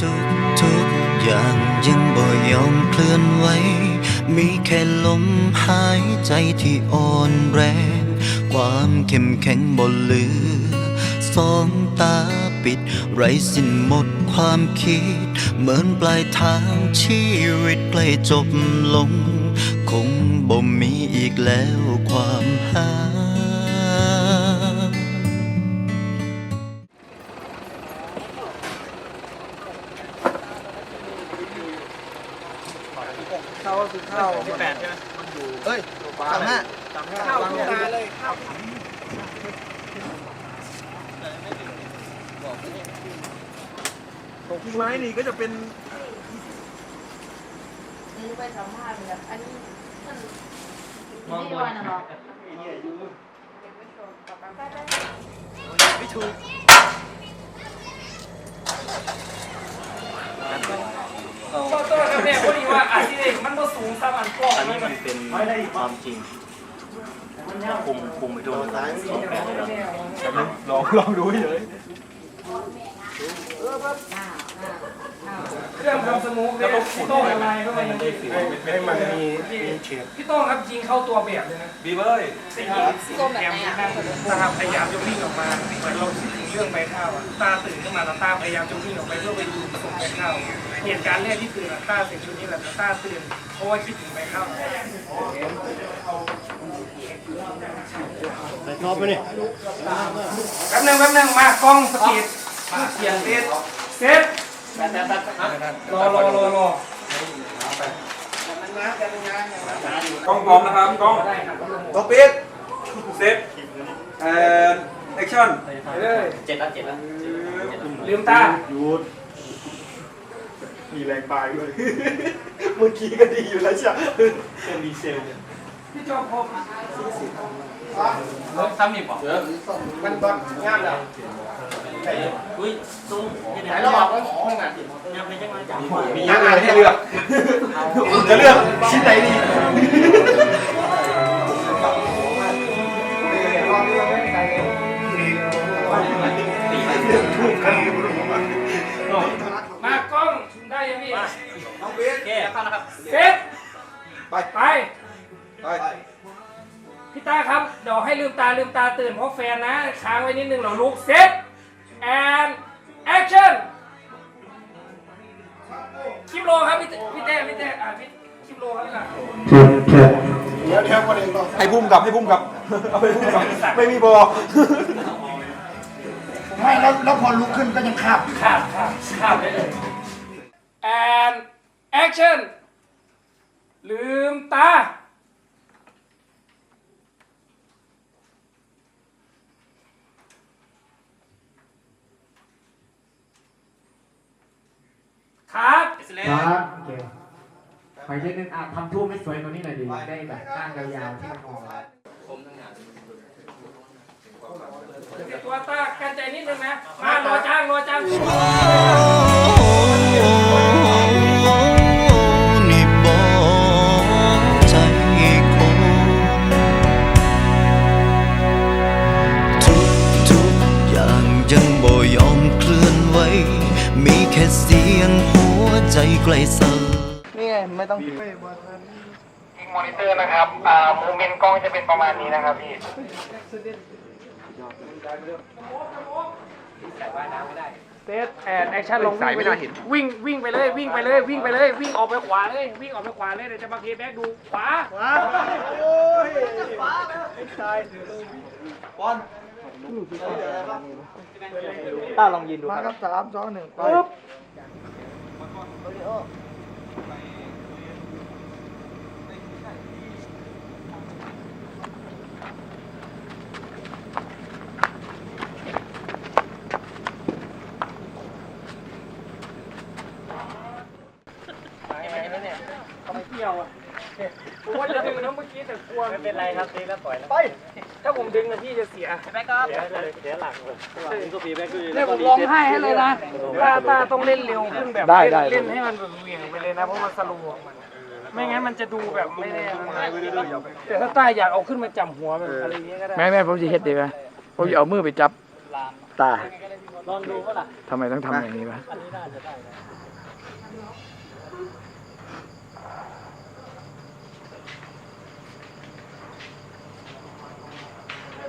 ทุกทุกๆอย่างยังบ่ยอมเคลื่อนไหว มีแค่ลมหายใจที่อ่อนแรง ความเข้มแข็งบ่เหลือ สองตาปิด ไรสิ้นหมดความคิด เหมือนปลายทางชีวิตใกล้จบลง คงบ่มีอีกแล้วความหา เข้าที่แปดใช่ไหมเฮ้ยสามห้าเข้าทุกนาเลยเข้าของพี่ไม้นี่ก็จะเป็นนี่ไปสัมภาษณ์เลยอันนี้มันไม่ได้วันนะหรอไม่ถูก ก็ตัวครับเนี่ยพอดีว่าอาชีพมันก็สูงซ้ำอันกล้องอันมันี้นมันเป็นความจริงคุมคุมไปด้วยสองแปดแล้วลองลองดูเฉยเครื่องทำสมูกเนี่ยพี่โต้งอะไรเข้ามายังให้มันมีมีเฉดพี่โต้งครับยิงเข้าตัวแบบเลยนะบีเบ้ยสีส้มแบบไหนอะนะครับพยายามจะวิ่งออกมาเหมือนเราคิดถึงเรื่องใบข้าวอะตาตื่นขึ้นมาแล้วตาพยายามจะวิ่งออกไปเพื่อไปดูส่งใบข้าวเหตุการณ์แรกที่ตื่นอะตาเสร็จชุดนี้แหละแต่ตาตื่นเพราะว่าคิดถึงใบข้าวชอบไปนี่แป๊บนึงแป๊บนึงมากล้องสปีดเสียงเซตเซตรอรอรอรอกล้องพร้อมนะครับกล้องได้ครับตัวปิดเซตแอน แอคชั่นไปเลยเจ็ดละเจ็ดละลืมตาหยุดมีแรงปลายด้วยเมื่อกี้ก็ดีอยู่แล้วใช่ไหมเป็นดีเซลพี่จอมพบซ้ำอีกป่ะมันตอนงามแล้วอุ้ยซุ้มไหนเราบอกว่าห้องอะยังไม่ยังไงจังมีเยอะเลยให้เลือกคุณจะเลือกชิ้นไหนดีาลืมตาตื่นเพราะแฟนนะ ค้างไว้นิดนึงเราลุกเซตแอนแอคชั่นคลิปโลครับพี่พี่เต้พี่เต้อะพี่คลิปโลครับค่ะเดี๋ยวเดี๋ยวคนเองให้พุ่มกับให้พุ่มกับเอาไปพุ่มกับไม่มีบอไม่แล้วแล้วพอลุกขึ้นก็ยังขับข้ามข้ามข้ามได้เลย and action ลืมตา ครับครับโอเคไปเช่นนึงอะทำทูบไม่สวยกว่านี้หน่อยดิได้แบบก้านยาวๆที่มันออกมาตัวตากันใจนิดนึงนะมารอจ้างรอจ้าง นี่ไงไม่ต้องยิงมอนิเตอร์นะครับอ่าโมเมนต์กล้องจะเป็นประมาณนี้นะครับพี่เซตแอนแอคชั่นลงวิ่งไปเลยวิ่งวิ่งไปเลยวิ่งไปเลยวิ่งไปเลยวิ่งออกไปขวาเลยวิ่งออกไปขวาเลยเดี๋ยวจะมาเคแบ็กดูขวาโอ้ยตายบอลต้าลองยืนดูมาคครัรับบสามสองหนึ่งไป ปึ๊บ ไม่เกี่ยวอะผมว่าจะดึ งนะเมื่อกี้แต่กลัวไม่เป็นไรครับดึงแล้วปล่อยแล้วไป ถ้าผมดึงนะพี่จะเสียแบ็คครับเดี๋ยวเดี๋ยวหลังเลยก็ปีแบ็คคือเนี่ยผมร้องไห้ให้เลยนะตาตาต้องเล่นเร็วขึ้นแบบเล่นเล่นให้มันแบบเหวี่ยงไปเลยนะเพราะมันสโลว์มันไม่งั้นมันจะดูแบบไม่ได้แต่ถ้าตาอยากเอาขึ้นมาจับหัวมันอะไรอย่างเงี้ยก็ได้ไม่ไม่ผมจะเฮ็ดดีไหมผมจะเอามือไปจับตาลองดูว่าล่ะทำไมต้องทำอย่างนี้วะ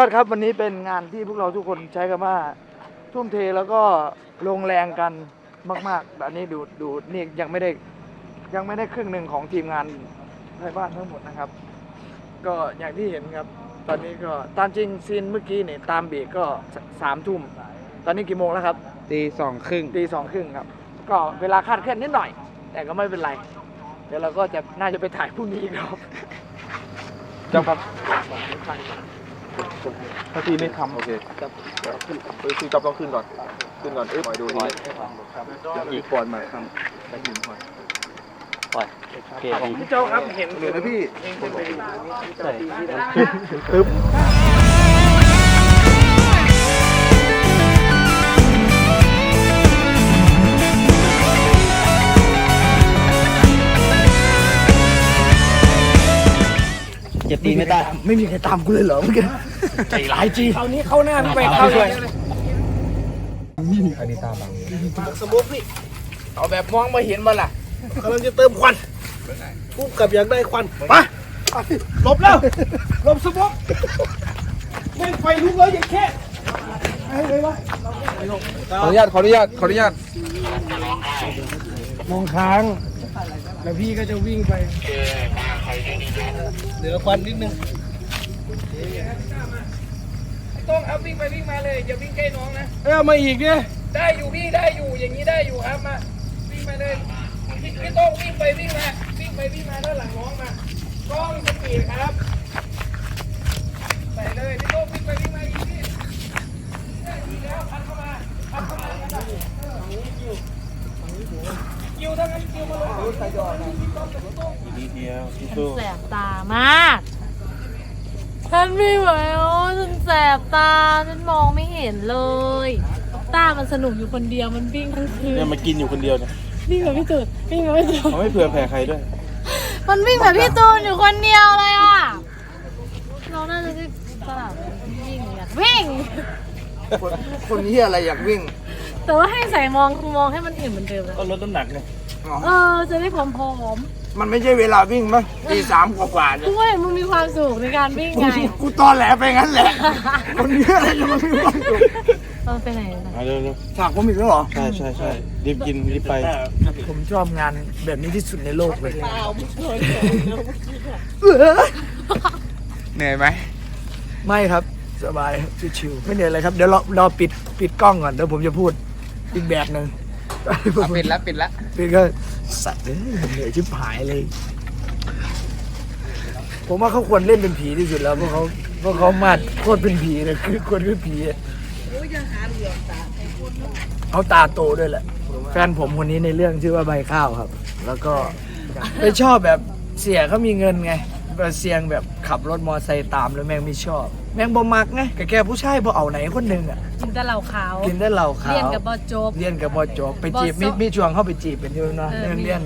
อดครับวันนี้เป็นงานที่พวกเราทุกคนใช้คำว่าทุ่มเทแล้วก็ลงแรงกันมากๆแบบนี้ดูดูนี่ยังไม่ได้ยังไม่ได้ครึ่งหนึ่งของทีมงานไทยบ้านทั้งหมดนะครับ ก็อย่างที่เห็นครับ ตอนนี้ก็ตามจริงซีนเมื่อกี้เนี่ยตามเบรกก็สสามทุ่มตอนนี้กี่โมงแล้วครับตีสองครึ่งตีสองครึ่งครับ ก็เวลาคาดเคลื่อนนิดหน่อย แต่ก็ไม่เป็นไร เดี๋ยวเราก็จะน่าจะไปถ่ายพรุ่งนี้อีกรอบเจ้าครับ ถ้าพี่ไม่ทำโอเคคือจับต้องขึ้นก่อน ขึ้นก่อนเอ้ยปล่อยดูทีอีกก่อนมาทำได้ยินก่อนปล่อยโอเคดีพี่โจ้ครับเห็นเหลือนะพี่เองเป็นไปอยู่ใช่ปึ๊บ เจ็บตีไม่ได้ไม่มีใครตามกูเลยเหรอเมื่อกี้ใจร้ายจริงคราวนี้เข้าหน้าพี่ไปเข้าเลยสมมติพี่เอาแบบมองมาเห็นมาล่ะกำลังจะเติมควันกูกับอยากได้ควันไปหลบแล้วหลบสมมติไม่ไฟลุกเลยอย่าแค่ให้เลยวะขออนุญาตขออนุญาตขออนุญาตมองค้างแล้วพี่ก็จะวิ่งไป เหลือควันนิดนึงต้องครับวิ่งไปวิ่งมาเลยอย่าวิ่งใกล้น้องนะเอ้ยมาอีกเนี่ยได้อยู่พี่ได้อยู่อย่างนี้ได้อยู่ครับมาวิ่งมาเลยพี่พี่โต้องวิ่งไปวิ่งมาวิ่งไปวิ่งมาด้านหลังน้องมากล้องสปีดครับใส่เลยพี่โต้องวิ่งไปวิ่งมาอีกพี่ได้ดีแล้วพัดเข้ามาพัดเข้ามากันนะเออคิวคิวทั้งนั้นคิวมาลงใส่ยอด แสบตามาก ฉันไม่ไหวอ๋อฉันแสบตา ฉันมองไม่เห็นเลย ตามันสนุกอยู่คนเดียว มันวิ่งทั้งคืนเนี่ยมากินอยู่คนเดียวเนี่ยวิ่งแบบพี่ตูนวิ่งแบบพี่ตูนเขาไม่เผื่อแผ่ใครด้วย มันวิ่งแบบพี่ตูนอยู่คนเดียวเลยอะน้องน่าจะที่สลับวิ่งอยากวิ่ง คนคนนี้อะไรอยากวิ่งแต่ว่าให้ใส่มองมองให้มันเห็นเหมือนเดิมนะก็ลดน้ำหนักไงเออ จะได้ผอม มันไม่ใช่เวลาวิ่งมั้งตีสามกว่าๆๆเนี่ยทุกคนเห็นมึงมีความสุขในการวิ่งไงกูตอนแหลไปงั้นแหละ คนนี้อะไรจะมามีความสุขเออไปไหนนะมาเร็วฝากผมอีกแล้วเหรอ ๆใช่ใช่ใช่รีบกินรีบไป ผมชอบงานแบบนี้ที่สุดในโลกเลย เหนื่อยไหมไม่ครับสบายชิวๆไม่เหนื่อยเลยครับ เดี๋ยวรอรอปิดปิดกล้องก่อนเดี๋ยวผมจะพูดอีกแบบหนึ่ง ปิดแล้วปิดแล้วปิดก็สัตว์เอ้ยเหนื่อยชิบหายเลย ผมว่าเขาควรเล่นเป็นผีที่สุดแล้วเพราะเขาเพราะเขามาดโคตรเป็นผีเลยคือควรคือผีอะเขาตาโตด้วยแหละแฟนผมคนนี้ในเรื่องชื่อว่าใบข้าวครับ แล้วก็ไปชอบแบบเสียเขามีเงินไงแบบเสียงแบบขับรถมอไซค์ตามแล้วแม่งไม่ชอบ แม่งบ่มักไงแต่แกผู้ชายบ่เอาไหนคนหนึ่งอะกินแต่เหล้าขาวกินได้เหล้าขาวเรียนกับบอโจบ เรียนกับบอจบไปจีบบ่มีจบ มีช่วงเข้าไปจีบเป็นที่เนาะเออเรียนมีเรียน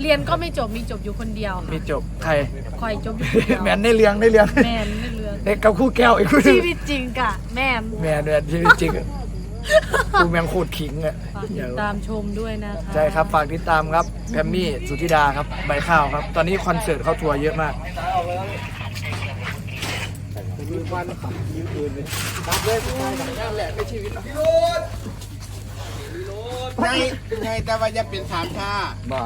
เรียนก็ไม่จบมีจบอยู่คนเดียวค่ะมีจบใคร คอยจบอยู่คนเดียวแมนได้เลี้ยงได้เลี้ยงแมนไม่เลือนเด็กกับคู่แก้วอีกคู่หนึชีงวิตจริงกะแมนแมนเนี่ยชีวิตจริงอะกูแมงโคตรขิงอะฝากติดตามชมด้วยนะคะใช่ครับฝากติดตามครับแพมมี่สุธิดาครับใบข้าวครับ ตอนนี้คอนเสิร์ตเขาทัวร์เยอะมาก ยืมวันยืมปืนเลยรับเลยผู้ายแบบนั้นแหละไม่ชีวิตพิรุธไงไงแต่ว่าจะเป็นสามชาบ่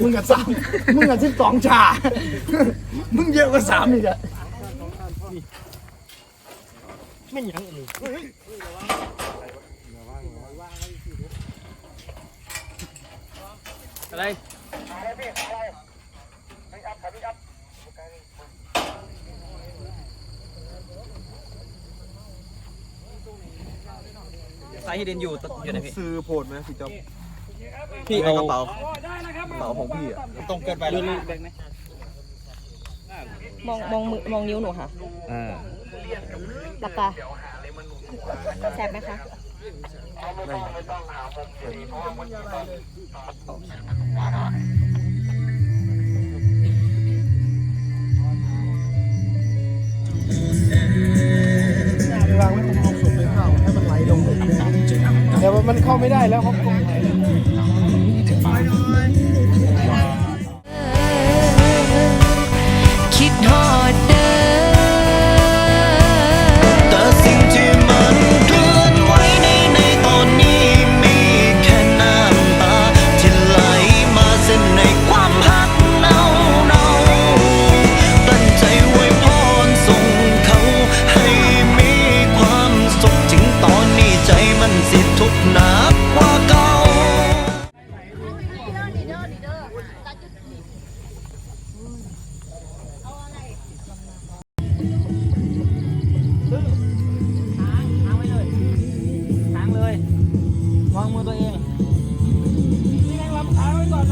มึงกับสามมึงกับสิบสองชา มึงเยอะกว่าสามอีกอะไม่ยังเลยอะไร สายที่เด่นอยู่อยู่ไหนพี่ซื้อโพดไหมพี่จ๊อบพี่เอากระเป๋ากระเป๋าของพี่อะตรงเกินไปแล้วมองมองมือมองนิ้วหนูค่ะอ่าหลับตาแสบไหมคะวางไว้ แต่ว่ามันเข้าไม่ได้แล้วเขาคิดฮอด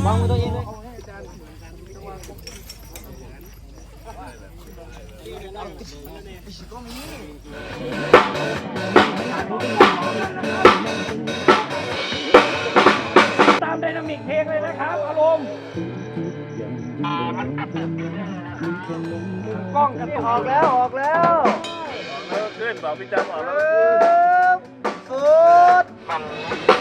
วางมือตัวเองเลยตามไดนามิกเพลงเลยนะครับอารมณ์กล้องกับออกแล้วออกแล้วขึ้นบอกพี่จ๊อบออกแล้วสุด